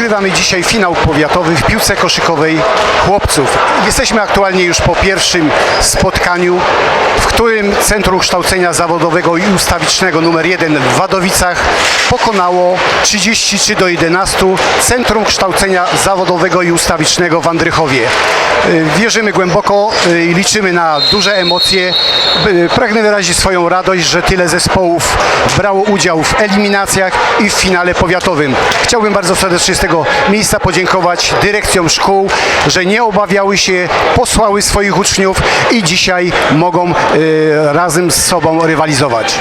Rozgrywamy dzisiaj finał powiatowy w piłce koszykowej chłopców. Jesteśmy aktualnie już po pierwszym spotkaniu, w którym Centrum Kształcenia Zawodowego i Ustawicznego numer 1 w Wadowicach pokonało 33 do 11 Centrum Kształcenia Zawodowego i Ustawicznego w Andrychowie. Y, Wierzymy głęboko y, i liczymy na duże emocje. Y, Pragnę wyrazić swoją radość, że tyle zespołów brało udział w eliminacjach i w finale powiatowym. Chciałbym bardzo serdecznie z tego miejsca podziękować dyrekcjom szkół, że nie obawiały się, posłały swoich uczniów i dzisiaj mogą razem z sobą rywalizować.